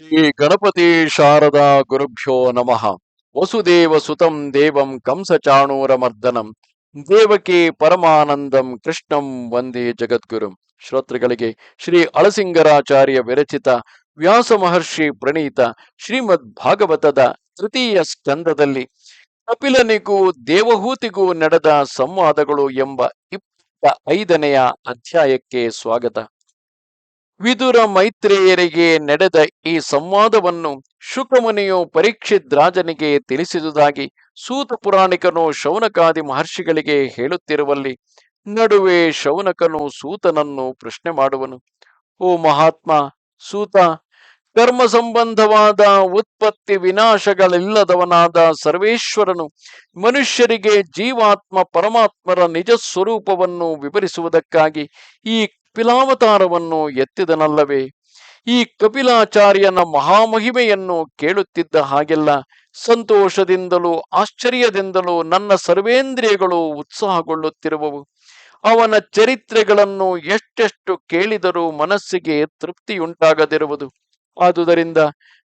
ಶ್ರೀ ಗಣಪತಿ ಶಾರದಾ ಗುರುಭ್ಯೋ ನಮಃ. ವಸುದೇವ ಸುತಂ ದೇವಂ ಕಂಸಚಾಣೂರಮರ್ದನಂ ದೇವಕಿ ಪರಮಾನಂದಂ ಕೃಷ್ಣಂ ವಂದೇ ಜಗದ್ಗುರು. ಶ್ರೋತೃಗಳಿಗೆ ಶ್ರೀ ಅಳಸಿಂಗರಾಚಾರ್ಯ ವಿರಚಿತ ವ್ಯಾಸ ಮಹರ್ಷಿ ಪ್ರಣೀತ ಶ್ರೀಮದ್ ಭಾಗವತದ ತೃತೀಯ ಸ್ಕಂದದಲ್ಲಿ ಕಪಿಲನಿಗೂ ದೇವಹೂತಿಗೂ ನಡೆದ ಸಂವಾದಗಳು ಎಂಬ ಇಪ್ಪತ್ತ ಐದನೆಯ ಅಧ್ಯಾಯಕ್ಕೆ ಸ್ವಾಗತ. ವಿದುರ ಮೈತ್ರೇಯರಿಗೆ ನಡೆದ ಈ ಸಂವಾದವನ್ನು ಶುಕಮುನಿಯು ಪರೀಕ್ಷಿತ್ ರಾಜನಿಗೆ ತಿಳಿಸಿದುದಾಗಿ ಸೂತ ಪುರಾಣಿಕನು ಶೌನಕಾದಿ ಮಹರ್ಷಿಗಳಿಗೆ ಹೇಳುತ್ತಿರುವಲ್ಲಿ, ನಡುವೆ ಶೌನಕನು ಸೂತನನ್ನು ಪ್ರಶ್ನೆ ಮಾಡುವನು. ಓ ಮಹಾತ್ಮ, ಸೂತ ಕರ್ಮ ಸಂಬಂಧವಾದ ಉತ್ಪತ್ತಿ ವಿನಾಶಗಳಿಲ್ಲದವನಾದ ಸರ್ವೇಶ್ವರನು ಮನುಷ್ಯರಿಗೆ ಜೀವಾತ್ಮ ಪರಮಾತ್ಮರ ನಿಜ ಸ್ವರೂಪವನ್ನು ವಿವರಿಸುವುದಕ್ಕಾಗಿ ಈ ಕಪಿಲಾವತಾರವನ್ನು ಎತ್ತಿದನಲ್ಲವೇ? ಈ ಕಪಿಲಾಚಾರ್ಯನ ಮಹಾಮಹಿಮೆಯನ್ನು ಕೇಳುತ್ತಿದ್ದ ಹಾಗೆಲ್ಲ ಸಂತೋಷದಿಂದಲೂ ಆಶ್ಚರ್ಯದಿಂದಲೂ ನನ್ನ ಸರ್ವೇಂದ್ರಿಯಗಳು ಉತ್ಸಾಹಗೊಳ್ಳುತ್ತಿರುವವು. ಅವನ ಚರಿತ್ರೆಗಳನ್ನು ಎಷ್ಟೆಷ್ಟು ಕೇಳಿದರೂ ಮನಸ್ಸಿಗೆ ತೃಪ್ತಿಯುಂಟಾಗದಿರುವುದು. ಆದುದರಿಂದ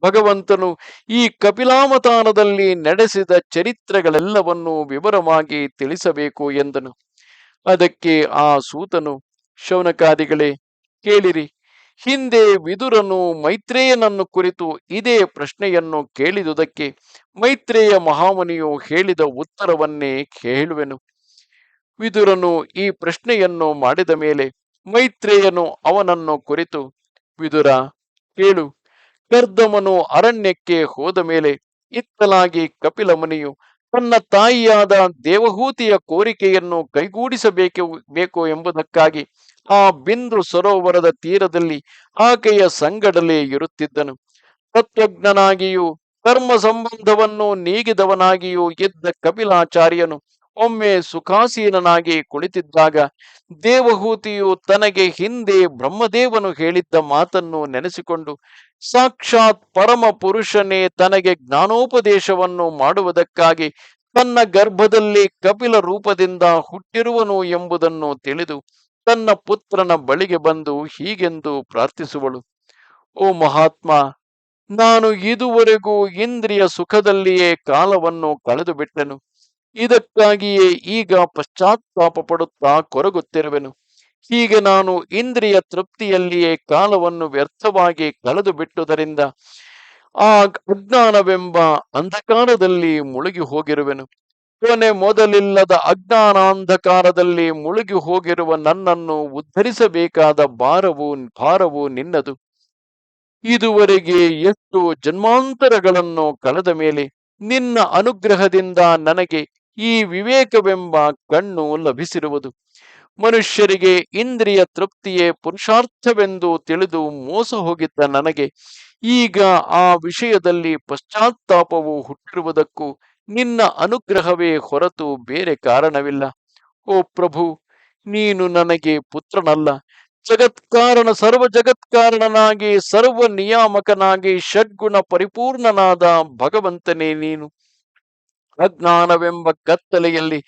ಭಗವಂತನು ಈ ಕಪಿಲಾವತಾರದಲ್ಲಿ ನಡೆಸಿದ ಚರಿತ್ರೆಗಳೆಲ್ಲವನ್ನೂ ವಿವರವಾಗಿ ತಿಳಿಸಬೇಕು ಎಂದನು. ಅದಕ್ಕೆ ಆ ಸೂತನು ಶೌನಕಾದಿಗಳೇ, ಕೇಳಿರಿ. ಹಿಂದೆ ವಿದುರನು ಮೈತ್ರೇಯನನ್ನು ಕುರಿತು ಇದೇ ಪ್ರಶ್ನೆಯನ್ನು ಕೇಳಿದುದಕ್ಕೆ ಮೈತ್ರೇಯ ಮಹಾಮುನಿಯು ಹೇಳಿದ ಉತ್ತರವನ್ನೇ ಕೇಳುವೆನು. ವಿದುರನು ಈ ಪ್ರಶ್ನೆಯನ್ನು ಮಾಡಿದ ಮೇಲೆ ಮೈತ್ರೇಯನು ಅವನನ್ನು ಕುರಿತು, ವಿದುರ, ಕೇಳು. ಕರ್ದಮನು ಅರಣ್ಯಕ್ಕೆ ಹೋದ ಮೇಲೆ ಇತ್ತಲಾಗಿ ಕಪಿಲ ಮುನಿಯು ತನ್ನ ತಾಯಿಯಾದ ದೇವಹೂತಿಯ ಕೋರಿಕೆಯನ್ನು ಕೈಗೂಡಿಸಬೇಕು ಬೇಕು ಎಂಬುದಕ್ಕಾಗಿ ಆ ಬಿಂದು ಸರೋವರದ ತೀರದಲ್ಲಿ ಆಕೆಯ ಸಂಗಡಲೇ ಇರುತ್ತಿದ್ದನು. ತತ್ವಜ್ಞನಾಗಿಯೂ ಕರ್ಮ ಸಂಬಂಧವನ್ನು ನೀಗಿದವನಾಗಿಯೂ ಇದ್ದ ಕಪಿಲಾಚಾರ್ಯನು ಒಮ್ಮೆ ಸುಖಾಸೀನನಾಗಿ ಕುಳಿತಿದ್ದಾಗ ದೇವಹೂತಿಯು ತನಗೆ ಹಿಂದೆ ಬ್ರಹ್ಮದೇವನು ಹೇಳಿದ್ದ ಮಾತನ್ನು ನೆನೆಸಿಕೊಂಡು, ಸಾಕ್ಷಾತ್ ಪರಮ ಪುರುಷನೇ ತನಗೆ ಜ್ಞಾನೋಪದೇಶವನ್ನು ಮಾಡುವುದಕ್ಕಾಗಿ ತನ್ನ ಗರ್ಭದಲ್ಲಿ ಕಪಿಲ ರೂಪದಿಂದ ಹುಟ್ಟಿರುವನು ಎಂಬುದನ್ನು ತಿಳಿದು ತನ್ನ ಪುತ್ರನ ಬಳಿಗೆ ಬಂದು ಹೀಗೆಂದು ಪ್ರಾರ್ಥಿಸುವಳು, ಓ ಮಹಾತ್ಮ, ನಾನು ಇದುವರೆಗೂ ಇಂದ್ರಿಯ ಸುಖದಲ್ಲಿಯೇ ಕಾಲವನ್ನು ಕಳೆದು ಬಿಟ್ಟೆನು ಇದಕ್ಕಾಗಿಯೇ ಈಗ ಪಶ್ಚಾತ್ತಾಪ ಪಡುತ್ತಾ ಕೊರಗುತ್ತಿರುವೆನು. ಹೀಗೆ ನಾನು ಇಂದ್ರಿಯ ತೃಪ್ತಿಯಲ್ಲಿಯೇ ಕಾಲವನ್ನು ವ್ಯರ್ಥವಾಗಿ ಕಳೆದು ಬಿಟ್ಟುದರಿಂದ ಆ ಅಜ್ಞಾನವೆಂಬ ಅಂಧಕಾರದಲ್ಲಿ ಮುಳುಗಿ ಹೋಗಿರುವೆನು. ಕೊನೆ ಮೊದಲಿಲ್ಲದ ಅಜ್ಞಾನಾಂಧಕಾರದಲ್ಲಿ ಮುಳುಗಿ ಹೋಗಿರುವ ನನ್ನನ್ನು ಉದ್ಧರಿಸಬೇಕಾದ ಭಾರವು ಭಾರವು ನಿನ್ನದು. ಇದುವರೆಗೆ ಎಷ್ಟು ಜನ್ಮಾಂತರಗಳನ್ನು ಕಳೆದ ಮೇಲೆ ನಿನ್ನ ಅನುಗ್ರಹದಿಂದ ನನಗೆ ಈ ವಿವೇಕವೆಂಬ ಕಣ್ಣು ಲಭಿಸಿರುವುದು. ಮನುಷ್ಯರಿಗೆ ಇಂದ್ರಿಯ ತೃಪ್ತಿಯೇ ಪುರುಷಾರ್ಥವೆಂದು ತಿಳಿದು ಮೋಸ ಹೋಗಿದ್ದ ನನಗೆ ಈಗ ಆ ವಿಷಯದಲ್ಲಿ ಪಶ್ಚಾತ್ತಾಪವು ಹುಟ್ಟಿರುವುದಕ್ಕೂ ನಿನ್ನ ಅನುಗ್ರಹವೇ ಹೊರತು ಬೇರೆ ಕಾರಣವಿಲ್ಲ. ಓ ಪ್ರಭು, ನೀನು ನನಗೆ ಪುತ್ರನಲ್ಲ. ಜಗತ್ಕಾರಣ ಸರ್ವ ಜಗತ್ಕಾರಣನಾಗಿ, ಸರ್ವ ನಿಯಾಮಕನಾಗಿ, ಷಡ್ಗುಣ ಪರಿಪೂರ್ಣನಾದ ಭಗವಂತನೇ ನೀನು. ಅಜ್ಞಾನವೆಂಬ ಕತ್ತಲೆಯಲ್ಲಿ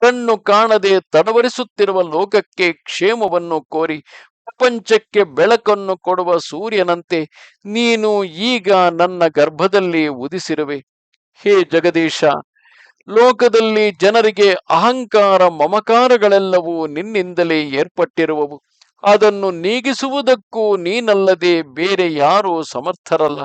ಕಣ್ಣು ಕಾಣದೆ ತಡವರಿಸುತ್ತಿರುವ ಲೋಕಕ್ಕೆ ಕ್ಷೇಮವನ್ನು ಕೋರಿ, ಪ್ರಪಂಚಕ್ಕೆ ಬೆಳಕನ್ನು ಕೊಡುವ ಸೂರ್ಯನಂತೆ ನೀನು ಈಗ ನನ್ನ ಗರ್ಭದಲ್ಲಿ ಉದಿಸಿರುವೆ. ಹೇ ಜಗದೀಶ, ಲೋಕದಲ್ಲಿ ಜನರಿಗೆ ಅಹಂಕಾರ ಮಮಕಾರಗಳೆಲ್ಲವೂ ನಿನ್ನಿಂದಲೇ ಏರ್ಪಟ್ಟಿರುವವು. ಅದನ್ನು ನೀಗಿಸುವುದಕ್ಕೂ ನೀನಲ್ಲದೆ ಬೇರೆ ಯಾರೂ ಸಮರ್ಥರಲ್ಲ.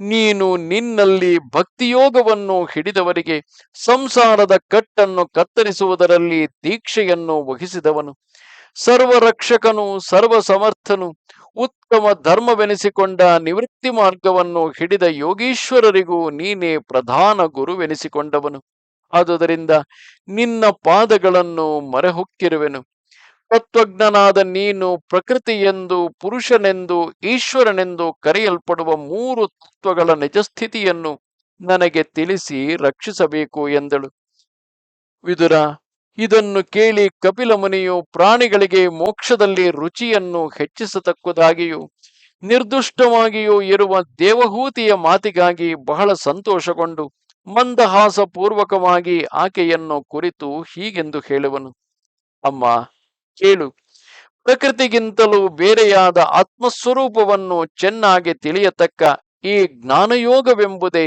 ನೀನು ನಿನ್ನಲ್ಲಿ ಭಕ್ತಿಯೋಗವನ್ನು ಹಿಡಿದವರಿಗೆ, ಸಂಸಾರದ ಕಟ್ಟನ್ನು ಕತ್ತರಿಸುವುದರಲ್ಲಿ ದೀಕ್ಷೆಯನ್ನು ವಹಿಸಿದವನು. ಸರ್ವರಕ್ಷಕನು ಸರ್ವ ಸಮರ್ಥನು ಉತ್ತಮ ಧರ್ಮವೆನಿಸಿಕೊಂಡ ನಿವೃತ್ತಿ ಮಾರ್ಗವನ್ನು ಹಿಡಿದ ಯೋಗೀಶ್ವರರಿಗೂ ನೀನೇ ಪ್ರಧಾನ ಗುರುವೆನಿಸಿಕೊಂಡವನು. ಆದುದರಿಂದ ನಿನ್ನ ಪಾದಗಳನ್ನು ಮರೆಹೊಕ್ಕಿರುವೆನು. ತತ್ವಜ್ಞನಾದ ನೀನು ಪ್ರಕೃತಿಯೆಂದು, ಪುರುಷನೆಂದು, ಈಶ್ವರನೆಂದು ಕರೆಯಲ್ಪಡುವ ಮೂರು ತತ್ವಗಳ ನಿಜಸ್ಥಿತಿಯನ್ನು ನನಗೆ ತಿಳಿಸಿ ರಕ್ಷಿಸಬೇಕು ಎಂದಳು. ವಿದುರ ಇದನ್ನು ಕೇಳಿ ಕಪಿಲ ಮುನಿಯು ಪ್ರಾಣಿಗಳಿಗೆ ಮೋಕ್ಷದಲ್ಲಿ ರುಚಿಯನ್ನು ಹೆಚ್ಚಿಸತಕ್ಕುದಾಗಿಯೂ, ನಿರ್ದುಷ್ಟವಾಗಿಯೂ ಇರುವ ದೇವಹೂತಿಯ ಮಾತಿಗಾಗಿ ಬಹಳ ಸಂತೋಷಗೊಂಡು ಮಂದಹಾಸ ಪೂರ್ವಕವಾಗಿ ಆಕೆಯನ್ನು ಕುರಿತು ಹೀಗೆಂದು ಹೇಳುವನು. ಅಮ್ಮ, ಕೇಳು. ಪ್ರಕೃತಿಗಿಂತಲೂ ಬೇರೆಯಾದ ಆತ್ಮಸ್ವರೂಪವನ್ನು ಚೆನ್ನಾಗಿ ತಿಳಿಯತಕ್ಕ ಈ ಜ್ಞಾನಯೋಗವೆಂಬುದೇ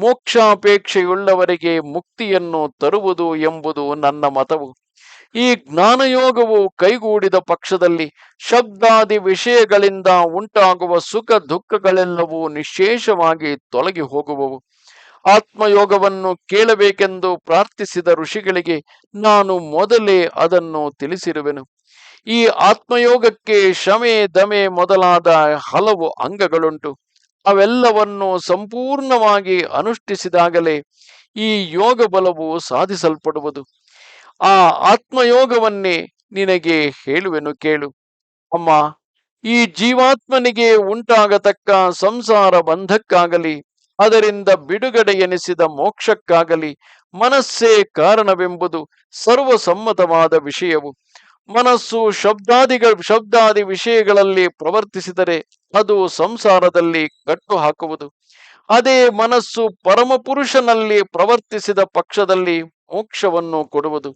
ಮೋಕ್ಷಾಪೇಕ್ಷೆಯುಳ್ಳವರಿಗೆ ಮುಕ್ತಿಯನ್ನು ತರುವುದು ಎಂಬುದು ನನ್ನ ಮತವು. ಈ ಜ್ಞಾನಯೋಗವು ಕೈಗೂಡಿದ ಪಕ್ಷದಲ್ಲಿ ಶಬ್ದಾದಿ ವಿಷಯಗಳಿಂದ ಉಂಟಾಗುವ ಸುಖ ದುಃಖಗಳೆಲ್ಲವೂ ನಿಶೇಷವಾಗಿ ತೊಲಗಿ ಹೋಗುವವು ಆತ್ಮಯೋಗವನ್ನು ಕೇಳಬೇಕೆಂದು ಪ್ರಾರ್ಥಿಸಿದ ಋಷಿಗಳಿಗೆ ನಾನು ಮೊದಲೇ ಅದನ್ನು ತಿಳಿಸಿರುವೆನು. ಈ ಆತ್ಮಯೋಗಕ್ಕೆ ಶಮೆ ದಮೆ ಮೊದಲಾದ ಹಲವು ಅಂಗಗಳುಂಟು. ಅವೆಲ್ಲವನ್ನು ಸಂಪೂರ್ಣವಾಗಿ ಅನುಷ್ಠಿಸಿದಾಗಲೇ ಈ ಯೋಗ ಬಲವು ಸಾಧಿಸಲ್ಪಡುವುದು. ಆ ಆತ್ಮಯೋಗವನ್ನೇ ನಿನಗೆ ಹೇಳುವೆನು ಕೇಳು. ಅಮ್ಮ, ಈ ಜೀವಾತ್ಮನಿಗೆ ಉಂಟಾಗತಕ್ಕ ಸಂಸಾರ ಬಂಧಕ್ಕಾಗಲಿ, ಅದರಿಂದ ಬಿಡುಗಡೆ ಎನಿಸಿದ ಮೋಕ್ಷಕ್ಕಾಗಲಿ ಮನಸ್ಸೇ ಕಾರಣವೆಂಬುದು ಸರ್ವಸಮ್ಮತವಾದ ವಿಷಯವು. ಮನಸ್ಸು ಶಬ್ದಾದಿಗಳ, ಶಬ್ದಾದಿ ವಿಷಯಗಳಲ್ಲಿ ಪ್ರವರ್ತಿಸಿದರೆ ಅದು ಸಂಸಾರದಲ್ಲಿ ಕಟ್ಟು ಹಾಕುವುದು. ಅದೇ ಮನಸ್ಸು ಪರಮಪುರುಷನಲ್ಲಿ ಪ್ರವರ್ತಿಸಿದ ಪಕ್ಷದಲ್ಲಿ ಮೋಕ್ಷವನ್ನು ಕೊಡುವುದು.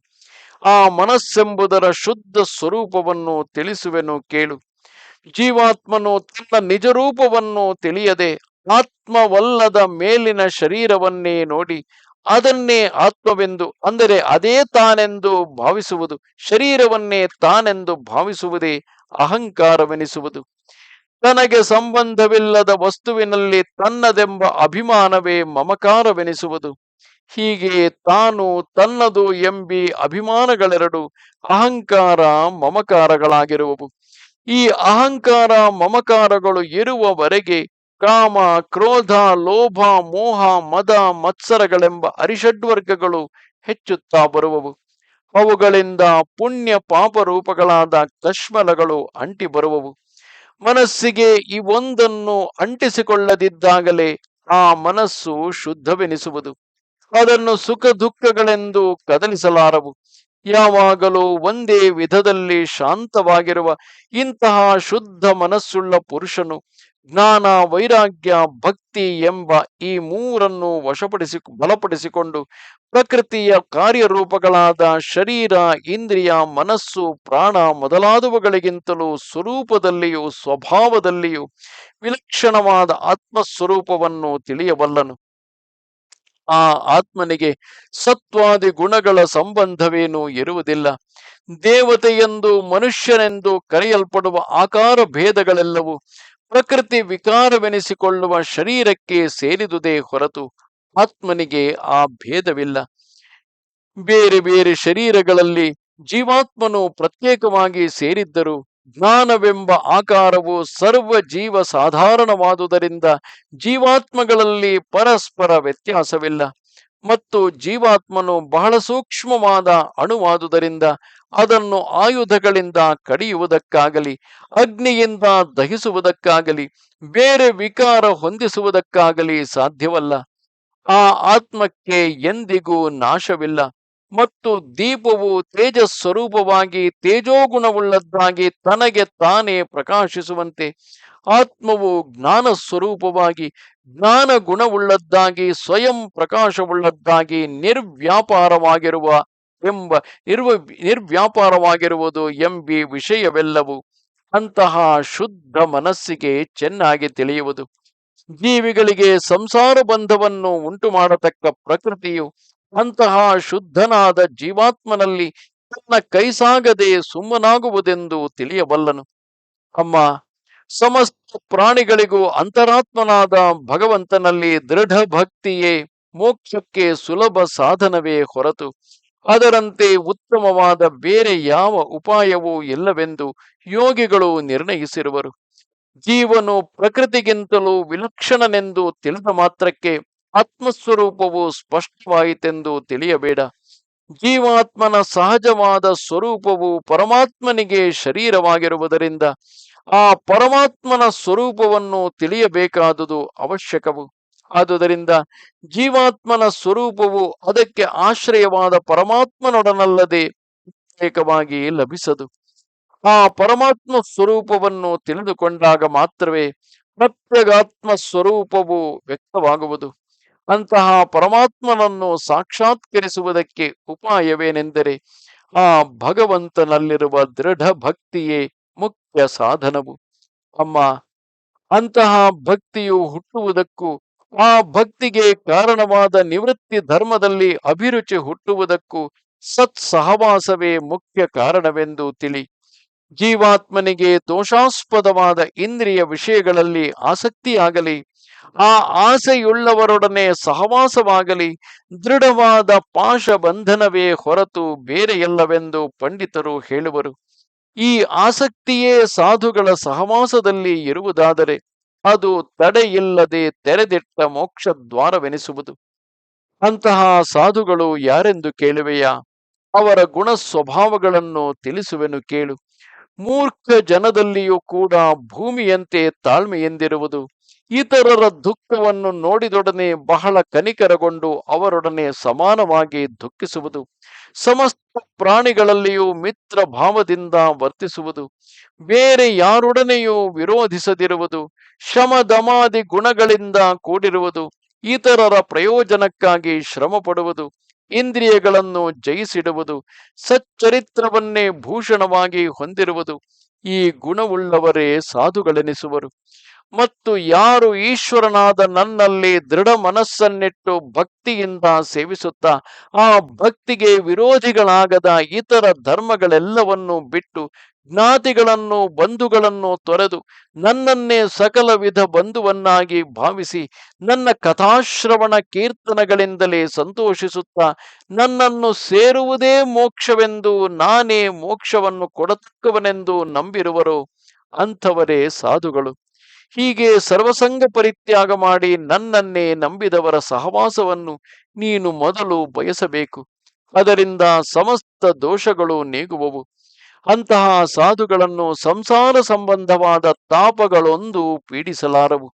ಆ ಮನಸ್ಸೆಂಬುದರ ಶುದ್ಧ ಸ್ವರೂಪವನ್ನು ತಿಳಿಸುವೆನು ಕೇಳು. ಜೀವಾತ್ಮನು ತನ್ನ ನಿಜರೂಪವನ್ನು ತಿಳಿಯದೆ ಆತ್ಮವಲ್ಲದ ಮೇಲಿನ ಶರೀರವನ್ನೇ ನೋಡಿ ಅದನ್ನೇ ಆತ್ಮವೆಂದು, ಅಂದರೆ ಅದೇ ತಾನೆಂದು ಭಾವಿಸುವುದು, ಶರೀರವನ್ನೇ ತಾನೆಂದು ಭಾವಿಸುವುದೇ ಅಹಂಕಾರವೆನಿಸುವುದು. ತನಗೆ ಸಂಬಂಧವಿಲ್ಲದ ವಸ್ತುವಿನಲ್ಲಿ ತನ್ನದೆಂಬ ಅಭಿಮಾನವೇ ಮಮಕಾರವೆನಿಸುವುದು. ಹೀಗೆ ತಾನು ತನ್ನದು ಎಂಬಿ ಅಭಿಮಾನಗಳೆರಡು ಅಹಂಕಾರ ಮಮಕಾರಗಳಾಗಿರುವವು. ಈ ಅಹಂಕಾರ ಮಮಕಾರಗಳು ಇರುವವರೆಗೆ ಕಾಮ, ಕ್ರೋಧ, ಲೋಭ, ಮೋಹ, ಮದ, ಮತ್ಸರಗಳೆಂಬ ಅರಿಷಡ್ವರ್ಗಗಳು ಹೆಚ್ಚುತ್ತಾ ಬರುವವು. ಅವುಗಳಿಂದ ಪುಣ್ಯ ಪಾಪ ರೂಪಗಳಾದ ಕಶ್ಮಲಗಳು ಅಂಟಿ ಬರುವವು. ಮನಸ್ಸಿಗೆ ಈ ಒಂದನ್ನು ಅಂಟಿಸಿಕೊಳ್ಳದಿದ್ದಾಗಲೇ ಆ ಮನಸ್ಸು ಶುದ್ಧವೆನಿಸುವುದು. ಅದನ್ನು ಸುಖ ದುಃಖಗಳೆಂದು ಕದಲಿಸಲಾರವು. ಯಾವಾಗಲೂ ಒಂದೇ ವಿಧದಲ್ಲಿ ಶಾಂತವಾಗಿರುವ ಇಂತಹ ಶುದ್ಧ ಮನಸ್ಸುಳ್ಳ ಪುರುಷನು ಜ್ಞಾನ, ವೈರಾಗ್ಯ, ಭಕ್ತಿ ಎಂಬ ಈ ಮೂರನ್ನು ವಶಪಡಿಸಿ, ಬಲಪಡಿಸಿಕೊಂಡು ಪ್ರಕೃತಿಯ ಕಾರ್ಯರೂಪಗಳಾದ ಶರೀರ, ಇಂದ್ರಿಯ, ಮನಸ್ಸು, ಪ್ರಾಣ ಮೊದಲಾದವುಗಳಿಗಿಂತಲೂ ಸ್ವರೂಪದಲ್ಲಿಯೂ ಸ್ವಭಾವದಲ್ಲಿಯೂ ವಿಲಕ್ಷಣವಾದ ಆತ್ಮಸ್ವರೂಪವನ್ನು ತಿಳಿಯಬಲ್ಲನು ಆ ಆತ್ಮನಿಗೆ ಸತ್ವಾದಿ ಗುಣಗಳ ಸಂಬಂಧವೇನೂ ಇರುವುದಿಲ್ಲ. ದೇವತೆಯೆಂದು ಮನುಷ್ಯನೆಂದು ಕರೆಯಲ್ಪಡುವ ಆಕಾರ ಭೇದಗಳೆಲ್ಲವೂ ಪ್ರಕೃತಿ ವಿಕಾರವೆನಿಸಿಕೊಳ್ಳುವ ಶರೀರಕ್ಕೆ ಸೇರಿದುದೇ ಹೊರತು ಆತ್ಮನಿಗೆ ಆ ಭೇದವಿಲ್ಲ. ಬೇರೆ ಬೇರೆ ಶರೀರಗಳಲ್ಲಿ ಜೀವಾತ್ಮನು ಪ್ರತ್ಯೇಕವಾಗಿ ಸೇರಿದ್ದರು ಜ್ಞಾನವೆಂಬ ಆಕಾರವು ಸರ್ವ ಜೀವ ಸಾಧಾರಣವಾದುದರಿಂದ ಜೀವಾತ್ಮಗಳಲ್ಲಿ ಪರಸ್ಪರ ವ್ಯತ್ಯಾಸವಿಲ್ಲ. ಮತ್ತು ಜೀವಾತ್ಮನು ಬಹಳ ಸೂಕ್ಷ್ಮವಾದ ಅಣುವಾದುದರಿಂದ ಅದನ್ನು ಆಯುಧಗಳಿಂದ ಕಡಿಯುವುದಕ್ಕಾಗಲಿ, ಅಗ್ನಿಯಿಂದ ದಹಿಸುವುದಕ್ಕಾಗಲಿ, ಬೇರೆ ವಿಕಾರ ಹೊಂದಿಸುವುದಕ್ಕಾಗಲಿ ಸಾಧ್ಯವಲ್ಲ. ಆ ಆತ್ಮಕ್ಕೆ ಎಂದಿಗೂ ನಾಶವಿಲ್ಲ ಮತ್ತು ದೀಪವು ತೇಜಸ್ವರೂಪವಾಗಿ ತೇಜೋಗುಣವುಳ್ಳದ್ದಾಗಿ ತನಗೆ ತಾನೇ ಪ್ರಕಾಶಿಸುವಂತೆ ಆತ್ಮವು ಜ್ಞಾನ ಸ್ವರೂಪವಾಗಿ ಜ್ಞಾನ ಗುಣವುಳ್ಳದ್ದಾಗಿ ಸ್ವಯಂ ಪ್ರಕಾಶವುಳ್ಳದ್ದಾಗಿ, ನಿರ್ವ್ಯಾಪಾರವಾಗಿರುವ ಎಂಬ ನಿರ್ವ ನಿರ್ವ್ಯಾಪಾರವಾಗಿರುವುದು ಎಂಬಿ ವಿಷಯವೆಲ್ಲವೂ ಅಂತಹ ಶುದ್ಧ ಮನಸ್ಸಿಗೆ ಚೆನ್ನಾಗಿ ತಿಳಿಯುವುದು. ಜೀವಿಗಳಿಗೆ ಸಂಸಾರ ಬಂಧವನ್ನು ಉಂಟು ಮಾಡತಕ್ಕ ಪ್ರಕೃತಿಯು ಅಂತಹ ಶುದ್ಧನಾದ ಜೀವಾತ್ಮನಲ್ಲಿ ತನ್ನ ಕೈಸಾಗದೆ ಸುಮ್ಮನಾಗುವುದೆಂದು ತಿಳಿಯಬಲ್ಲನು. ಅಮ್ಮ ಸಮಸ್ತ ಪ್ರಾಣಿಗಳಿಗೂ ಅಂತರಾತ್ಮನಾದ ಭಗವಂತನಲ್ಲಿ ದೃಢ ಭಕ್ತಿಯೇ ಮೋಕ್ಷಕ್ಕೆ ಸುಲಭ ಸಾಧನವೇ ಹೊರತು. ಅದರಂತೆ ಉತ್ತಮವಾದ ಬೇರೆ ಯಾವ ಉಪಾಯವೂ ಇಲ್ಲವೆಂದು ಯೋಗಿಗಳು ನಿರ್ಣಯಿಸಿರುವರು. ಜೀವನು ಪ್ರಕೃತಿಗಿಂತಲೂ ವಿಲಕ್ಷಣನೆಂದು ತಿಳಿದ ಮಾತ್ರಕ್ಕೆ ಆತ್ಮಸ್ವರೂಪವು ಸ್ಪಷ್ಟವಾಯಿತೆಂದು ತಿಳಿಯಬೇಡ. ಜೀವಾತ್ಮನ ಸಹಜವಾದ ಸ್ವರೂಪವು ಪರಮಾತ್ಮನಿಗೆ ಶರೀರವಾಗಿರುವುದರಿಂದ ಆ ಪರಮಾತ್ಮನ ಸ್ವರೂಪವನ್ನು ತಿಳಿಯಬೇಕಾದುದು ಅವಶ್ಯಕವು. ಆದುದರಿಂದ ಜೀವಾತ್ಮನ ಸ್ವರೂಪವು ಅದಕ್ಕೆ ಆಶ್ರಯವಾದ ಪರಮಾತ್ಮನೊಡನಲ್ಲದೆ ಪ್ರತ್ಯೇಕವಾಗಿ ಲಭಿಸದು. ಆ ಪರಮಾತ್ಮ ಸ್ವರೂಪವನ್ನು ತಿಳಿದುಕೊಂಡಾಗ ಮಾತ್ರವೇ ಪ್ರತ್ಯಗಾತ್ಮ ಸ್ವರೂಪವು ವ್ಯಕ್ತವಾಗುವುದು. ಅಂತಹ ಪರಮಾತ್ಮನನ್ನು ಸಾಕ್ಷಾತ್ಕರಿಸುವುದಕ್ಕೆ ಉಪಾಯವೇನೆಂದರೆ ಆ ಭಗವಂತನಲ್ಲಿರುವ ದೃಢ ಭಕ್ತಿಯೇ ಮುಖ್ಯ ಸಾಧನವು. ಅಮ್ಮ, ಅಂತಹ ಭಕ್ತಿಯು ಹುಟ್ಟುವುದಕ್ಕೂ ಆ ಭಕ್ತಿಗೆ ಕಾರಣವಾದ ನಿವೃತ್ತಿ ಧರ್ಮದಲ್ಲಿ ಅಭಿರುಚಿ ಹುಟ್ಟುವುದಕ್ಕೂ ಸತ್ ಸಹವಾಸವೇ ಮುಖ್ಯ ಕಾರಣವೆಂದು ತಿಳಿ. ಜೀವಾತ್ಮನಿಗೆ ದೋಷಾಸ್ಪದವಾದ ಇಂದ್ರಿಯ ವಿಷಯಗಳಲ್ಲಿ ಆಸಕ್ತಿಯಾಗಲಿ, ಆ ಆಸೆಯುಳ್ಳವರೊಡನೆ ಸಹವಾಸವಾಗಲಿ, ದೃಢವಾದ ಪಾಶಬಂಧನವೇ ಹೊರತು ಬೇರೆಯಲ್ಲವೆಂದು ಪಂಡಿತರು ಹೇಳುವರು. ಈ ಆಸಕ್ತಿಯೇ ಸಾಧುಗಳ ಸಹವಾಸದಲ್ಲಿ ಇರುವುದಾದರೆ ಅದು ತಡೆಯಿಲ್ಲದೆ ತೆರೆದಿಟ್ಟ ಮೋಕ್ಷ ದ್ವಾರವೆನಿಸುವುದು ಅಂತಹ ಸಾಧುಗಳು ಯಾರೆಂದು ಕೇಳುವೆಯಾ? ಅವರ ಗುಣ ಸ್ವಭಾವಗಳನ್ನು ತಿಳಿಸುವೆನು ಕೇಳು. ಮೂರ್ಖ ಜನದಲ್ಲಿಯೂ ಕೂಡ ಭೂಮಿಯಂತೆ ತಾಳ್ಮೆಯೆಂದಿರುವುದು. ಇತರರ ದುಃಖವನ್ನು ನೋಡಿದೊಡನೆ ಬಹಳ ಕನಿಕರಗೊಂಡು ಅವರೊಡನೆ ಸಮಾನವಾಗಿ ದುಃಖಿಸುವುದು, ಸಮಸ್ತ ಪ್ರಾಣಿಗಳಲ್ಲಿಯೂ ಮಿತ್ರ ಭಾವದಿಂದ ವರ್ತಿಸುವುದು, ಬೇರೆ ಯಾರೊಡನೆಯೂ ವಿರೋಧಿಸದಿರುವುದು, ಶಮದಮಾದಿ ಗುಣಗಳಿಂದ ಕೂಡಿರುವುದು, ಇತರರ ಪ್ರಯೋಜನಕ್ಕಾಗಿ ಶ್ರಮ ಪಡುವುದು ಇಂದ್ರಿಯಗಳನ್ನು ಜಯಿಸಿಡುವುದು, ಸಚ್ಚರಿತ್ರವನ್ನೇ ಭೂಷಣವಾಗಿ ಹೊಂದಿರುವುದು, ಈ ಗುಣವುಳ್ಳವರೇ ಸಾಧುಗಳೆನಿಸುವರು. ಮತ್ತು ಯಾರು ಈಶ್ವರನಾದ ನನ್ನಲ್ಲಿ ದೃಢ ಮನಸ್ಸನ್ನಿಟ್ಟು ಭಕ್ತಿಯಿಂದ ಸೇವಿಸುತ್ತಾ, ಆ ಭಕ್ತಿಗೆ ವಿರೋಧಿಗಳಾಗದ ಇತರ ಧರ್ಮಗಳೆಲ್ಲವನ್ನೂ ಬಿಟ್ಟು ಜ್ಞಾತಿಗಳನ್ನು ಬಂಧುಗಳನ್ನು ತೊರೆದು ನನ್ನನ್ನೇ ಸಕಲ ವಿಧ ಬಂಧುವನ್ನಾಗಿ ಭಾವಿಸಿ, ನನ್ನ ಕಥಾಶ್ರವಣ ಕೀರ್ತನಗಳಿಂದಲೇ ಸಂತೋಷಿಸುತ್ತಾ, ನನ್ನನ್ನು ಸೇರುವುದೇ ಮೋಕ್ಷವೆಂದು ನಾನೇ ಮೋಕ್ಷವನ್ನು ಕೊಡತಕ್ಕವನೆಂದು ನಂಬಿರುವರು ಅಂಥವರೇ ಸಾಧುಗಳು. ಹೀಗೆ ಸರ್ವಸಂಗ ಪರಿತ್ಯಾಗ ಮಾಡಿ ನನ್ನನ್ನೇ ನಂಬಿದವರ ಸಹವಾಸವನ್ನು ನೀನು ಮೊದಲು ಬಯಸಬೇಕು. ಅದರಿಂದ ಸಮಸ್ತ ದೋಷಗಳು ನೀಗುವವು. ಅಂತಹ ಸಾಧುಗಳನ್ನು ಸಂಸಾರ ಸಂಬಂಧವಾದ ತಾಪಗಳೊಂದು ಪೀಡಿಸಲಾರವು.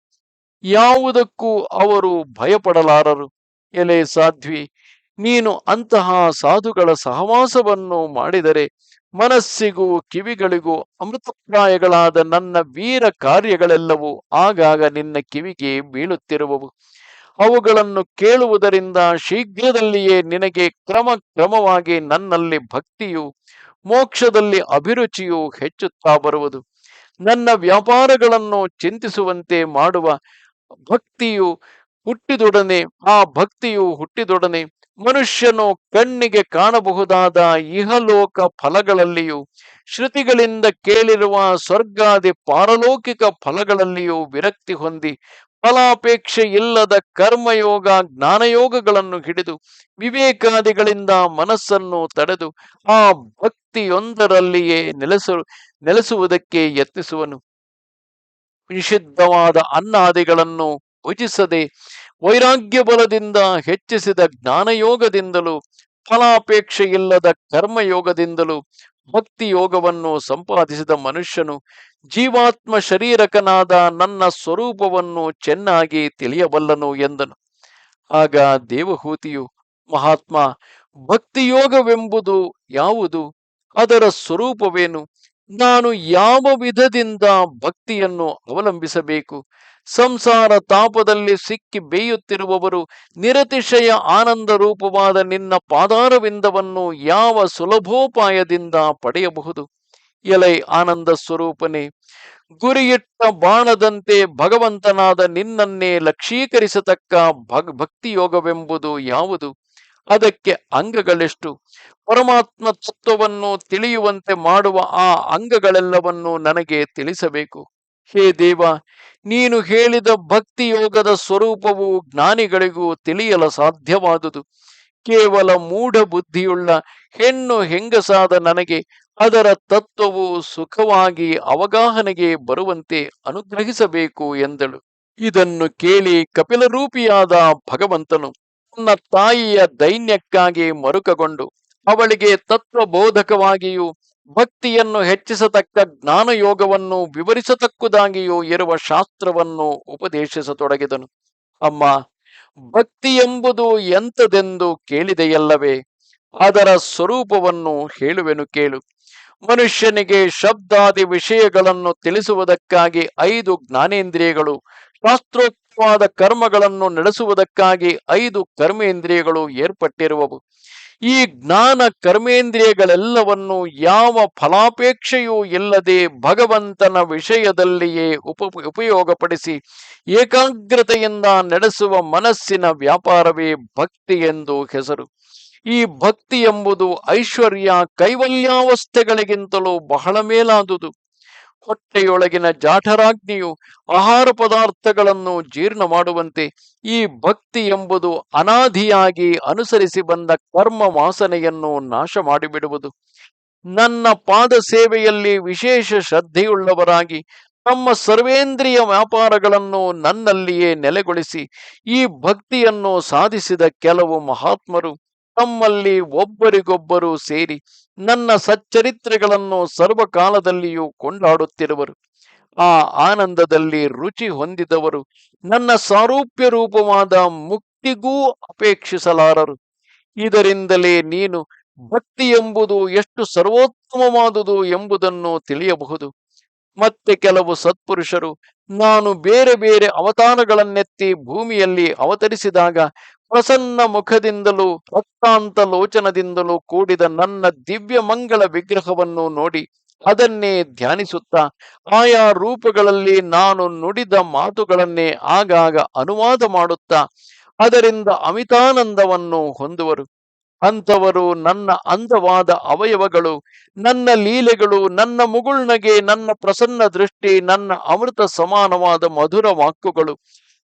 ಯಾವುದಕ್ಕೂ ಅವರು ಭಯಪಡಲಾರರು. ಎಲೆ ಸಾಧ್ವಿ, ನೀನು ಅಂತಹ ಸಾಧುಗಳ ಸಹವಾಸವನ್ನು ಮಾಡಿದರೆ ಮನಸ್ಸಿಗೂ ಕಿವಿಗಳಿಗೂ ಅಮೃತಪ್ರಾಯಗಳಾದ ನನ್ನ ವೀರ ಕಾರ್ಯಗಳೆಲ್ಲವೂ ಆಗಾಗ ನಿನ್ನ ಕಿವಿಗೆ ಬೀಳುತ್ತಿರುವವು. ಅವುಗಳನ್ನು ಕೇಳುವುದರಿಂದ ಶೀಘ್ರದಲ್ಲಿಯೇ ನಿನಗೆ ಕ್ರಮ ಕ್ರಮವಾಗಿ ನನ್ನಲ್ಲಿ ಭಕ್ತಿಯು ಮೋಕ್ಷದಲ್ಲಿ ಅಭಿರುಚಿಯು ಹೆಚ್ಚುತ್ತಾ ಬರುವುದು. ನನ್ನ ವ್ಯಾಪಾರಗಳನ್ನು ಚಿಂತಿಸುವಂತೆ ಮಾಡುವ ಭಕ್ತಿಯು ಹುಟ್ಟಿದೊಡನೆ, ಆ ಭಕ್ತಿಯು ಹುಟ್ಟಿದೊಡನೆ ಮನುಷ್ಯನು ಕಣ್ಣಿಗೆ ಕಾಣಬಹುದಾದ ಇಹಲೋಕ ಫಲಗಳಲ್ಲಿಯೂ, ಶ್ರುತಿಗಳಿಂದ ಕೇಳಿರುವ ಸ್ವರ್ಗಾದಿ ಪಾರಲೌಕಿಕ ಫಲಗಳಲ್ಲಿಯೂ ವಿರಕ್ತಿ ಹೊಂದಿ ಫಲಾಪೇಕ್ಷೆ ಇಲ್ಲದ ಕರ್ಮಯೋಗ, ಜ್ಞಾನಯೋಗಗಳನ್ನು ಹಿಡಿದು, ವಿವೇಕಾದಿಗಳಿಂದ ಮನಸ್ಸನ್ನು ತಡೆದು, ಆ ಭಕ್ತಿಯೊಂದರಲ್ಲಿಯೇ ನೆಲೆಸು, ನೆಲೆಸುವುದಕ್ಕೆ ಯತ್ನಿಸುವನು. ನಿಷಿದ್ಧವಾದ ಅನ್ನಾದಿಗಳನ್ನು ಭುಜಿಸದೆ ವೈರಾಗ್ಯ ಬಲದಿಂದ ಹೆಚ್ಚಿಸಿದ ಜ್ಞಾನಯೋಗದಿಂದಲೂ ಫಲಾಪೇಕ್ಷೆ ಇಲ್ಲದ ಕರ್ಮಯೋಗದಿಂದಲೂ ಭಕ್ತಿ ಯೋಗವನ್ನು ಸಂಪಾದಿಸಿದ ಮನುಷ್ಯನು ಜೀವಾತ್ಮ ಶರೀರಕನಾದ ನನ್ನ ಸ್ವರೂಪವನ್ನು ಚೆನ್ನಾಗಿ ತಿಳಿಯಬಲ್ಲನು ಎಂದನು. ಆಗ ದೇವಹೂತಿಯು, ಮಹಾತ್ಮ, ಭಕ್ತಿಯೋಗವೆಂಬುದು ಯಾವುದು? ಅದರ ಸ್ವರೂಪವೇನು? ನಾನು ಯಾವ ವಿಧದಿಂದ ಭಕ್ತಿಯನ್ನು ಅವಲಂಬಿಸಬೇಕು? ಸಂಸಾರ ತಾಪದಲ್ಲಿ ಸಿಕ್ಕಿ ಬೇಯುತ್ತಿರುವವರು ನಿರತಿಶಯ ಆನಂದ ರೂಪವಾದ ನಿನ್ನ ಪಾದಾರವಿಂದವನ್ನು ಯಾವ ಸುಲಭೋಪಾಯದಿಂದ ಪಡೆಯಬಹುದು? ಎಲೈ ಆನಂದ ಸ್ವರೂಪನೇ, ಗುರಿಯಿಟ್ಟ ಬಾಣದಂತೆ ಭಗವಂತನಾದ ನಿನ್ನನ್ನೇ ಲಕ್ಷೀಕರಿಸತಕ್ಕ ಭಗ್ ಭಕ್ತಿಯೋಗವೆಂಬುದು ಯಾವುದು? ಅದಕ್ಕೆ ಅಂಗಗಳೆಷ್ಟು? ಪರಮಾತ್ಮ ತತ್ವವನ್ನು ತಿಳಿಯುವಂತೆ ಮಾಡುವ ಆ ಅಂಗಗಳೆಲ್ಲವನ್ನು ನನಗೆ ತಿಳಿಸಬೇಕು. ಹೇ ದೇವ, ನೀನು ಹೇಳಿದ ಭಕ್ತಿ ಯೋಗದ ಸ್ವರೂಪವು ಜ್ಞಾನಿಗಳಿಗೂ ತಿಳಿಯಲು ಸಾಧ್ಯವಾದುದು. ಕೇವಲ ಮೂಢ ಬುದ್ಧಿಯುಳ್ಳ ಹೆಣ್ಣು ಹೆಂಗಸಾದ ನನಗೆ ಅದರ ತತ್ವವು ಸುಖವಾಗಿ ಅವಗಾಹನೆಗೆ ಬರುವಂತೆ ಅನುಗ್ರಹಿಸಬೇಕು ಎಂದಳು. ಇದನ್ನು ಕೇಳಿ ಕಪಿಲರೂಪಿಯಾದ ಭಗವಂತನು ತನ್ನ ತಾಯಿಯ ದೈನ್ಯಕ್ಕಾಗಿ ಮರುಕಗೊಂಡು ಅವಳಿಗೆ ತತ್ವಬೋಧಕವಾಗಿಯೂ ಭಕ್ತಿಯನ್ನು ಹೆಚ್ಚಿಸತಕ್ಕ ಜ್ಞಾನಯೋಗವನ್ನು ವಿವರಿಸತಕ್ಕುದಾಗಿಯೂ ಇರುವ ಶಾಸ್ತ್ರವನ್ನು ಉಪದೇಶಿಸತೊಡಗಿದನು. ಅಮ್ಮ, ಭಕ್ತಿ ಎಂಬುದು ಎಂತದೆಂದು ಕೇಳಿದೆಯಲ್ಲವೇ? ಅದರ ಸ್ವರೂಪವನ್ನು ಹೇಳುವೆನು ಕೇಳು. ಮನುಷ್ಯನಿಗೆ ಶಬ್ದಾದಿ ವಿಷಯಗಳನ್ನು ತಿಳಿಸುವುದಕ್ಕಾಗಿ ಐದು ಜ್ಞಾನೇಂದ್ರಿಯಗಳು ಶಾಸ್ತ್ರೋಕ್ತವಾದ ಕರ್ಮಗಳನ್ನು ನಡೆಸುವುದಕ್ಕಾಗಿ ಐದು ಕರ್ಮೇಂದ್ರಿಯಗಳು ಏರ್ಪಟ್ಟಿರುವವು. ಈ ಜ್ಞಾನ ಕರ್ಮೇಂದ್ರಿಯಗಳೆಲ್ಲವನ್ನು ಯಾವ ಫಲಾಪೇಕ್ಷೆಯೂ ಇಲ್ಲದೆ ಭಗವಂತನ ವಿಷಯದಲ್ಲಿಯೇ ಉಪ, ಉಪಯೋಗಪಡಿಸಿ ಏಕಾಗ್ರತೆಯಿಂದ ನಡೆಸುವ ಮನಸ್ಸಿನ ವ್ಯಾಪಾರವೇ ಭಕ್ತಿ ಎಂದು ಹೆಸರು. ಈ ಭಕ್ತಿ ಎಂಬುದು ಐಶ್ವರ್ಯ ಕೈವಲ್ಯಾವಸ್ಥೆಗಳಿಗಿಂತಲೂ ಬಹಳ ಮೇಲಾದುದು. ಹೊಟ್ಟೆಯೊಳಗಿನ ಜಾಠರಾಜ್ಞಿಯು ಆಹಾರ ಪದಾರ್ಥಗಳನ್ನು ಜೀರ್ಣ ಮಾಡುವಂತೆ ಈ ಭಕ್ತಿ ಎಂಬುದು ಅನಾದಿಯಾಗಿ ಅನುಸರಿಸಿ ಬಂದ ಕರ್ಮ ವಾಸನೆಯನ್ನು ನಾಶ ಮಾಡಿಬಿಡುವುದು. ನನ್ನ ಪಾದ ಸೇವೆಯಲ್ಲಿ ವಿಶೇಷ ಶ್ರದ್ಧೆಯುಳ್ಳವರಾಗಿ ತಮ್ಮ ಸರ್ವೇಂದ್ರಿಯ ವ್ಯಾಪಾರಗಳನ್ನು ನನ್ನಲ್ಲಿಯೇ ನೆಲೆಗೊಳಿಸಿ ಈ ಭಕ್ತಿಯನ್ನು ಸಾಧಿಸಿದ ಕೆಲವು ಮಹಾತ್ಮರು ತಮ್ಮಲ್ಲಿ ಒಬ್ಬರಿಗೊಬ್ಬರು ಸೇರಿ ನನ್ನ ಸಚ್ಚರಿತ್ರೆಗಳನ್ನು ಸರ್ವಕಾಲದಲ್ಲಿಯೂ ಕೊಂಡಾಡುತ್ತಿರುವರು. ಆ ಆನಂದದಲ್ಲಿ ರುಚಿ ಹೊಂದಿದವರು ನನ್ನ ಸಾರೂಪ್ಯ ರೂಪವಾದ ಮುಕ್ತಿಗೂ ಅಪೇಕ್ಷಿಸಲಾರರು. ಇದರಿಂದಲೇ ನೀನು ಭಕ್ತಿ ಎಂಬುದು ಎಷ್ಟು ಸರ್ವೋತ್ತಮವಾದುದು ಎಂಬುದನ್ನು ತಿಳಿಯಬಹುದು. ಮತ್ತೆ ಕೆಲವು ಸತ್ಪುರುಷರು ನಾನು ಬೇರೆ ಬೇರೆ ಅವತಾರಗಳನ್ನೆತ್ತಿ ಭೂಮಿಯಲ್ಲಿ ಅವತರಿಸಿದಾಗ ಪ್ರಸನ್ನ ಮುಖದಿಂದಲೂ ರಕ್ತಾಂತ ಲೋಚನದಿಂದಲೂ ಕೂಡಿದ ನನ್ನ ದಿವ್ಯ ಮಂಗಳ ವಿಗ್ರಹವನ್ನು ನೋಡಿ ಅದನ್ನೇ ಧ್ಯಾನಿಸುತ್ತಾ, ಆಯಾ ರೂಪಗಳಲ್ಲಿ ನಾನು ನುಡಿದ ಮಾತುಗಳನ್ನೇ ಆಗಾಗ ಅನುವಾದ ಮಾಡುತ್ತಾ, ಅದರಿಂದ ಅಮಿತಾನಂದವನ್ನು ಹೊಂದುವರು. ಅಂಥವರು ನನ್ನ ಅಂದವಾದ ಅವಯವಗಳು, ನನ್ನ ಲೀಲೆಗಳು, ನನ್ನ ಮುಗುಳ್ನಗೆ ನನ್ನ ಪ್ರಸನ್ನ ದೃಷ್ಟಿ, ನನ್ನ ಅಮೃತ ಸಮಾನವಾದ ಮಧುರ ವಾಕ್ಕುಗಳು,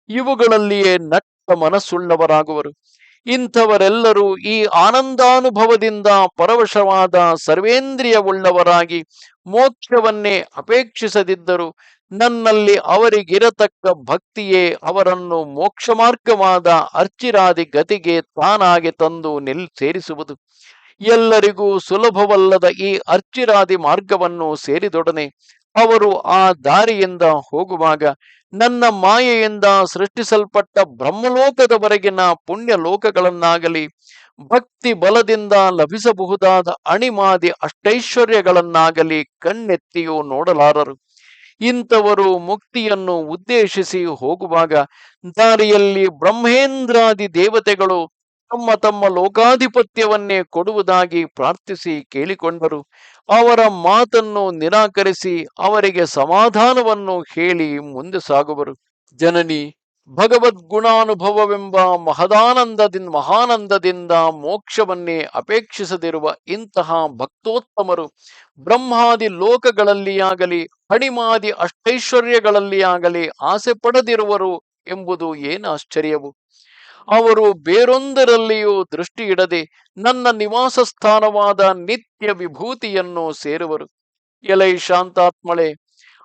ಇವುಗಳಲ್ಲಿಯೇ ನಟ್ಟ ಮನಸ್ಸುಳ್ಳವರಾಗುವರು. ಇಂಥವರೆಲ್ಲರೂ ಈ ಆನಂದಾನುಭವದಿಂದ ಪರವಶವಾದ ಸರ್ವೇಂದ್ರಿಯವುಳ್ಳವರಾಗಿ ಮೋಕ್ಷವನ್ನೇ ಅಪೇಕ್ಷಿಸದಿದ್ದರು. ನನ್ನಲ್ಲಿ ಅವರಿಗಿರತಕ್ಕ ಭಕ್ತಿಯೇ ಅವರನ್ನು ಮೋಕ್ಷ ಮಾರ್ಗವಾದ ಅರ್ಚಿರಾದಿ ಗತಿಗೆ ತಾನಾಗಿ ತಂದು ನಿಲ್ ಸೇರಿಸುವುದು. ಎಲ್ಲರಿಗೂ ಸುಲಭವಲ್ಲದ ಈ ಅರ್ಚಿರಾದಿ ಮಾರ್ಗವನ್ನು ಸೇರಿದೊಡನೆ ಅವರು ಆ ದಾರಿಯಿಂದ ಹೋಗುವಾಗ ನನ್ನ ಮಾಯೆಯಿಂದ ಸೃಷ್ಟಿಸಲ್ಪಟ್ಟ ಬ್ರಹ್ಮಲೋಕದವರೆಗಿನ ಪುಣ್ಯ ಲೋಕಗಳನ್ನಾಗಲಿ ಭಕ್ತಿ ಬಲದಿಂದ ಲಭಿಸಬಹುದಾದ ಅಣಿಮಾದಿ ಅಷ್ಟೈಶ್ವರ್ಯಗಳನ್ನಾಗಲಿ ಕಣ್ಣೆತ್ತಿಯೂ ನೋಡಲಾರರು. ಇಂಥವರು ಮುಕ್ತಿಯನ್ನು ಉದ್ದೇಶಿಸಿ ಹೋಗುವಾಗ ದಾರಿಯಲ್ಲಿ ಬ್ರಹ್ಮೇಂದ್ರಾದಿ ದೇವತೆಗಳು ತಮ್ಮ ತಮ್ಮ ಲೋಕಾಧಿಪತ್ಯವನ್ನೇ ಕೊಡುವುದಾಗಿ ಪ್ರಾರ್ಥಿಸಿ ಕೇಳಿಕೊಂಡರು. ಅವರ ಮಾತನ್ನು ನಿರಾಕರಿಸಿ ಅವರಿಗೆ ಸಮಾಧಾನವನ್ನು ಹೇಳಿ ಮುಂದೆ ಸಾಗುವರು. ಜನನಿ, ಭಗವದ್ಗುಣಾನುಭವವೆಂಬ ಮಹದಾನಂದದಿಂದ ಮಹಾನಂದದಿಂದ ಮೋಕ್ಷವನ್ನೇ ಅಪೇಕ್ಷಿಸದಿರುವ ಇಂತಹ ಭಕ್ತೋತ್ತಮರು ಬ್ರಹ್ಮಾದಿ ಲೋಕಗಳಲ್ಲಿಯಾಗಲಿ, ಹಣಿಮಾದಿ ಅಷ್ಟೈಶ್ವರ್ಯಗಳಲ್ಲಿಯಾಗಲಿ ಆಸೆ ಪಡೆದಿರುವರು ಎಂಬುದು ಏನು ಆಶ್ಚರ್ಯವು? ಅವರು ಬೇರೊಂದರಲ್ಲಿಯೂ ದೃಷ್ಟಿ ಇಡದೆ ನನ್ನ ನಿವಾಸ ಸ್ಥಾನವಾದ ನಿತ್ಯ ವಿಭೂತಿಯನ್ನು ಸೇರುವರು. ಎಲೈ ಶಾಂತಾತ್ಮಳೆ,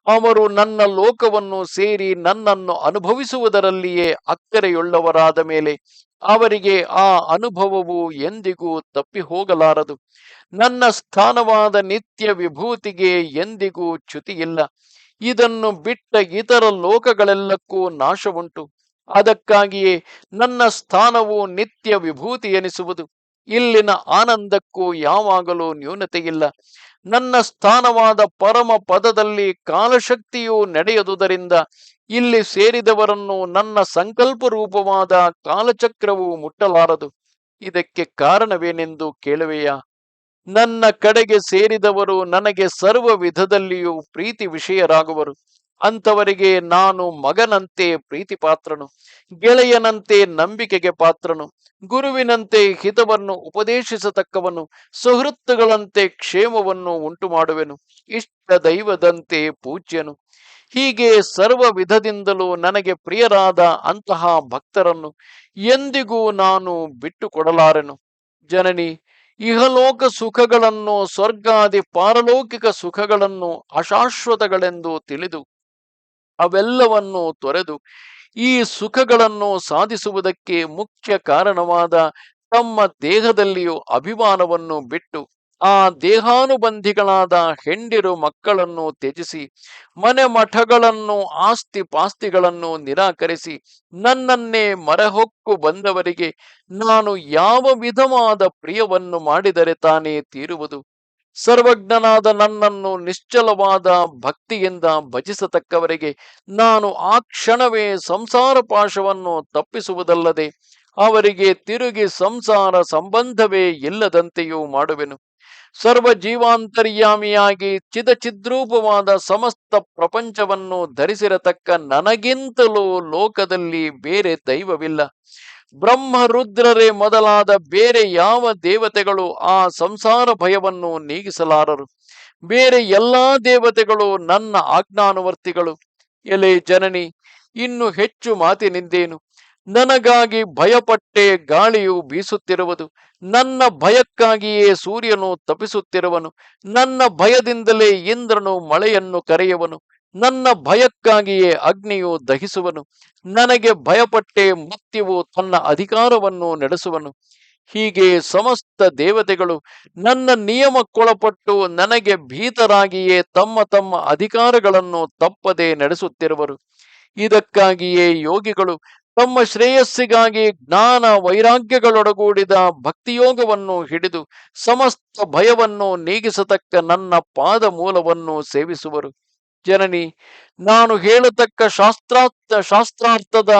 ಅವರು ನನ್ನ ಲೋಕವನ್ನು ಸೇರಿ ನನ್ನನ್ನು ಅನುಭವಿಸುವುದರಲ್ಲಿಯೇ ಅಕ್ಕರೆಯುಳ್ಳವರಾದ ಮೇಲೆ ಅವರಿಗೆ ಆ ಅನುಭವವು ಎಂದಿಗೂ ತಪ್ಪಿ ಹೋಗಲಾರದು ನನ್ನ ಸ್ಥಾನವಾದ ನಿತ್ಯ ವಿಭೂತಿಗೆ ಎಂದಿಗೂ ಚ್ಯುತಿಯಿಲ್ಲ. ಇದನ್ನು ಬಿಟ್ಟ ಇತರ ಲೋಕಗಳೆಲ್ಲಕ್ಕೂ ನಾಶವುಂಟು. ಅದಕ್ಕಾಗಿಯೇ ನನ್ನ ಸ್ಥಾನವು ನಿತ್ಯ ವಿಭೂತಿ ಎನಿಸುವುದು. ಇಲ್ಲಿನ ಆನಂದಕ್ಕೂ ಯಾವಾಗಲೂ ನ್ಯೂನತೆಯಿಲ್ಲ. ನನ್ನ ಸ್ಥಾನವಾದ ಪರಮ ಪದದಲ್ಲಿ ಕಾಲಶಕ್ತಿಯು ನಡೆಯದುದರಿಂದ ಇಲ್ಲಿ ಸೇರಿದವರನ್ನು ನನ್ನ ಸಂಕಲ್ಪ ರೂಪವಾದ ಕಾಲಚಕ್ರವು ಮುಟ್ಟಲಾರದು. ಇದಕ್ಕೆ ಕಾರಣವೇನೆಂದು ಕೇಳುವೆಯಾ? ನನ್ನ ಕಡೆಗೆ ಸೇರಿದವರು ನನಗೆ ಸರ್ವ ವಿಧದಲ್ಲಿಯೂ ಪ್ರೀತಿ ವಿಷಯರಾಗುವರು ಅಂಥವರಿಗೆ ನಾನು ಮಗನಂತೆ ಪ್ರೀತಿ ಪಾತ್ರನು ಗೆಳೆಯನಂತೆ ನಂಬಿಕೆಗೆ ಪಾತ್ರನು, ಗುರುವಿನಂತೆ ಹಿತವನ್ನು ಉಪದೇಶಿಸತಕ್ಕವನು, ಸುಹೃತ್ತುಗಳಂತೆ ಕ್ಷೇಮವನ್ನು ಉಂಟು ಮಾಡುವೆನು ಇಷ್ಟ ದೈವದಂತೆ ಪೂಜ್ಯನು. ಹೀಗೆ ಸರ್ವ ವಿಧದಿಂದಲೂ ನನಗೆ ಪ್ರಿಯರಾದ ಅಂತಹ ಭಕ್ತರನ್ನು ಎಂದಿಗೂ ನಾನು ಬಿಟ್ಟು ಕೊಡಲಾರೆನು ಜನನಿ, ಇಹಲೋಕ ಸುಖಗಳನ್ನು, ಸ್ವರ್ಗಾದಿ ಪಾರಲೌಕಿಕ ಸುಖಗಳನ್ನು ಅಶಾಶ್ವತಗಳೆಂದು ತಿಳಿದು ಅವೆಲ್ಲವನ್ನು ತೊರೆದು ಈ ಸುಖಗಳನ್ನು ಸಾಧಿಸುವುದಕ್ಕೆ ಮುಖ್ಯ ಕಾರಣವಾದ ತಮ್ಮ ದೇಹದಲ್ಲಿಯೂ ಅಭಿಮಾನವನ್ನು ಬಿಟ್ಟು ಆ ದೇಹಾನುಬಂಧಿಗಳಾದ ಹೆಂಡಿರು ಮಕ್ಕಳನ್ನು ತ್ಯಜಿಸಿ ಮನೆ ಮಠಗಳನ್ನು ಆಸ್ತಿ ಪಾಸ್ತಿಗಳನ್ನು ನಿರಾಕರಿಸಿ, ನನ್ನನ್ನೇ ಮರಹೊಕ್ಕು ಬಂದವರಿಗೆ ನಾನು ಯಾವ ವಿಧವಾದ ಪ್ರಿಯವನ್ನು ಮಾಡಿದರೆ ತಾನೇ ತೀರುವುದು? ಸರ್ವಜ್ಞನಾದ ನನ್ನನ್ನು ನಿಶ್ಚಲವಾದ ಭಕ್ತಿಯಿಂದ ಭಜಿಸತಕ್ಕವರಿಗೆ ನಾನು ಆ ಕ್ಷಣವೇ ಸಂಸಾರ ಪಾಶವನ್ನು ತಪ್ಪಿಸುವುದಲ್ಲದೆ ಅವರಿಗೆ ತಿರುಗಿ ಸಂಸಾರ ಸಂಬಂಧವೇ ಇಲ್ಲದಂತೆಯೂ ಮಾಡುವೆನು. ಸರ್ವ ಜೀವಾಂತರ್ಯಾಮಿಯಾಗಿ ಚಿದಚಿದ್ರೂಪವಾದ ಸಮಸ್ತ ಪ್ರಪಂಚವನ್ನು ಧರಿಸಿರತಕ್ಕ ನನಗಿಂತಲೂ ಲೋಕದಲ್ಲಿ ಬೇರೆ ದೈವವಿಲ್ಲ. ಬ್ರಹ್ಮ ರುದ್ರರೇ ಮೊದಲಾದ ಬೇರೆ ಯಾವ ದೇವತೆಗಳು ಆ ಸಂಸಾರ ಭಯವನ್ನು ನೀಗಿಸಲಾರರು? ಬೇರೆ ಎಲ್ಲಾ ದೇವತೆಗಳು ನನ್ನ ಆಜ್ಞಾನುವರ್ತಿಗಳು. ಎಲೆ ಜನನಿ, ಇನ್ನು ಹೆಚ್ಚು ಮಾತಿನಿಂದೇನು? ನನಗಾಗಿ ಭಯಪಟ್ಟೆ ಗಾಳಿಯು ಬೀಸುತ್ತಿರುವುದು. ನನ್ನ ಭಯಕ್ಕಾಗಿಯೇ ಸೂರ್ಯನು ತಪಿಸುತ್ತಿರುವನು. ನನ್ನ ಭಯದಿಂದಲೇ ಇಂದ್ರನು ಮಳೆಯನ್ನು ಕರೆಯುವನು. ನನ್ನ ಭಯಕ್ಕಾಗಿಯೇ ಅಗ್ನಿಯು ದಹಿಸುವನು. ನನಗೆ ಭಯಪಟ್ಟೆ ಮೃತ್ಯುವು ತನ್ನ ಅಧಿಕಾರವನ್ನು ನಡೆಸುವನು. ಹೀಗೆ ಸಮಸ್ತ ದೇವತೆಗಳು ನನ್ನ ನಿಯಮಕ್ಕೊಳಪಟ್ಟು ನನಗೆ ಭೀತರಾಗಿಯೇ ತಮ್ಮ ತಮ್ಮ ಅಧಿಕಾರಗಳನ್ನು ತಪ್ಪದೆ ನಡೆಸುತ್ತಿರುವರು. ಇದಕ್ಕಾಗಿಯೇ ಯೋಗಿಗಳು ತಮ್ಮ ಶ್ರೇಯಸ್ಸಿಗಾಗಿ ಜ್ಞಾನ ವೈರಾಗ್ಯಗಳೊಡಗೂಡಿದ ಭಕ್ತಿಯೋಗವನ್ನು ಹಿಡಿದು ಸಮಸ್ತ ಭಯವನ್ನು ನೀಗಿಸತಕ್ಕ ನನ್ನ ಪಾದ ಮೂಲವನ್ನು ಸೇವಿಸುವರು. ಜನನಿ, ನಾನು ಹೇಳತಕ್ಕ ಶಾಸ್ತ್ರಾರ್ಥ, ಶಾಸ್ತ್ರಾರ್ಥದ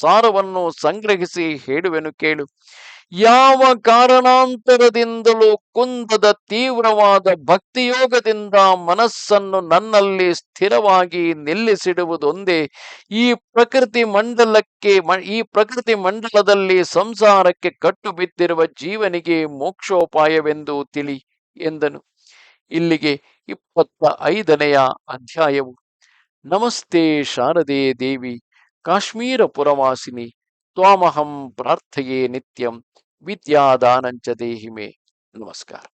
ಸಾರವನ್ನು ಸಂಗ್ರಹಿಸಿ ಹೇಳುವೆನು ಕೇಳು. ಯಾವ ಕಾರಣಾಂತರದಿಂದಲೂ ಕುಂದದ ತೀವ್ರವಾದ ಭಕ್ತಿಯೋಗದಿಂದ ಮನಸ್ಸನ್ನು ನನ್ನಲ್ಲಿ ಸ್ಥಿರವಾಗಿ ನಿಲ್ಲಿಸಿಡುವುದೊಂದೇ ಈ ಪ್ರಕೃತಿ ಮಂಡಲಕ್ಕೆ ಈ ಪ್ರಕೃತಿ ಮಂಡಲದಲ್ಲಿ ಸಂಸಾರಕ್ಕೆ ಕಟ್ಟು ಬಿದ್ದಿರುವ ಜೀವನಿಗೆ ಮೋಕ್ಷೋಪಾಯವೆಂದು ತಿಳಿ ಎಂದನು. ಇಲ್ಲಿಗೆ ಇಪ್ಪತ್ತ ಐದನೆಯ ಅಧ್ಯಾಯವು ನಮಸ್ತೆ ಶಾರದೆ ದೇವಿ ಕಾಶ್ಮೀರ ಪುರವಾಸಿನಿ ತ್ವಾಮಹಂ ಪ್ರಾರ್ಥಯೇ ನಿತ್ಯಂ ವಿದ್ಯಾದಾನಂಚ ದೇಹಿಮೆ. ನಮಸ್ಕಾರ.